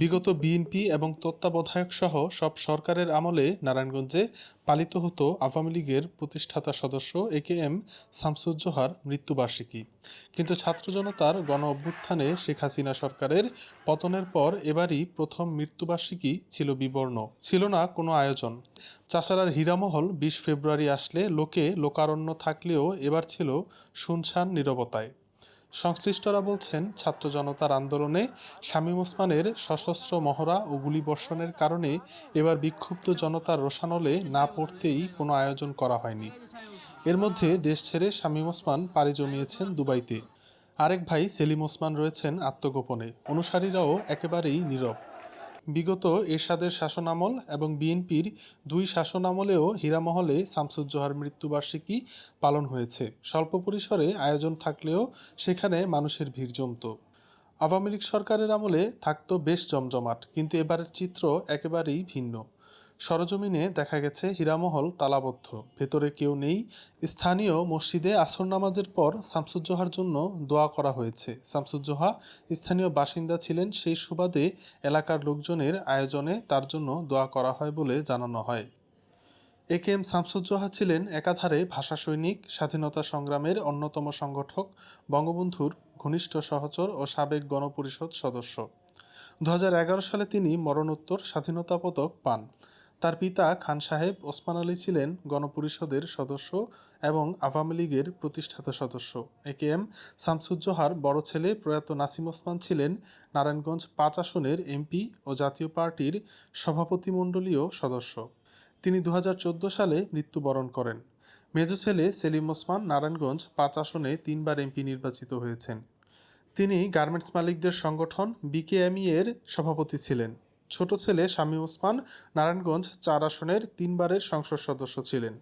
বিগত বিএনপি এবং তত্ত্বাবধায়ক সহ সব সরকারের আমলে নারায়ণগঞ্জে পালিত হতো আওয়ামী লীগের প্রতিষ্ঠাতা সদস্য এ কে এম শামসুজ্জোহার মৃত্যুবার্ষিকী। কিন্তু ছাত্র জনতার গণ অভ্যুত্থানে শেখ হাসিনা সরকারের পতনের পর এবারই প্রথম মৃত্যুবার্ষিকী ছিল বিবর্ণ। ছিল না কোনো আয়োজন। চাষারার হীরামহল বিশ ফেব্রুয়ারি আসলে লোকে লোকারণ্য থাকলেও এবার ছিল শুনশান নীরবতায়। সংশ্লিষ্টরা বলছেন, ছাত্র জনতার আন্দোলনে শামীম ওসমানের সশস্ত্র মহড়া ও গুলিবর্ষণের কারণে এবার বিক্ষুব্ধ জনতার রোষানলে না পড়তেই কোনো আয়োজন করা হয়নি। এর মধ্যে দেশ ছেড়ে শামীম ওসমান পাড়ি জমিয়েছেন দুবাইতে। আরেক ভাই সেলিম ওসমান রয়েছেন আত্মগোপনে। অনুসারীরাও একেবারেই নীরব। বিগত এরশাদের শাসনামল এবং বিএনপির দুই শাসনামলেও হীরামহলে শামসুজ্জোহার মৃত্যুবার্ষিকী পালন হয়েছে। স্বল্প পরিসরে আয়োজন থাকলেও সেখানে মানুষের ভিড় জমত। আওয়ামী লীগ সরকারের আমলে থাকতো বেশ জমজমাট, কিন্তু এবারের চিত্র একেবারেই ভিন্ন। সরজমিনে দেখা গেছে হীরামহল তালাবদ্ধ। ভেতরে কেউ নেই। স্থানীয় মসজিদে আসর নামাজের পর শামসুজ্জোহার জন্য দোয়া করা হয়েছে। শামসুজ্জোহা স্থানীয় বাসিন্দা ছিলেন। সেই সুবাদে এলাকার লোকজনের আয়োজনে তার জন্য দোয়া করা হয় বলে জানানো হয়। এ কে এম শামসুজ্জোহা ছিলেন একাধারে ভাষা সৈনিক, স্বাধীনতা সংগ্রামের অন্যতম সংগঠক, বঙ্গবন্ধুর ঘনিষ্ঠ সহচর ও সাবেক গণপরিষদ সদস্য। দু হাজার এগারো সালে তিনি মরণোত্তর স্বাধীনতা পদক পান। তার পিতা খান সাহেব ওসমান আলী ছিলেন গণপরিষদের সদস্য এবং আওয়ামী লীগের প্রতিষ্ঠাতা সদস্য। এ কে এম শামসুজ্জোহার বড় ছেলে প্রয়াত নাসিম ওসমান ছিলেন নারায়ণগঞ্জ পাঁচ আসনের এমপি ও জাতীয় পার্টির সভাপতিমণ্ডলীয় সদস্য। তিনি দু হাজার চোদ্দ সালে মৃত্যুবরণ করেন। মেজ ছেলে সেলিম ওসমান নারায়ণগঞ্জ পাঁচ আসনে তিনবার এমপি নির্বাচিত হয়েছেন। তিনি গার্মেন্টস মালিকদের সংগঠন বিকেএমই এর সভাপতি ছিলেন। ছোট ছেলে শামীম ওসমান নারায়ণগঞ্জ চার আসনের তিনবারের সংসদ সদস্য ছিলেন।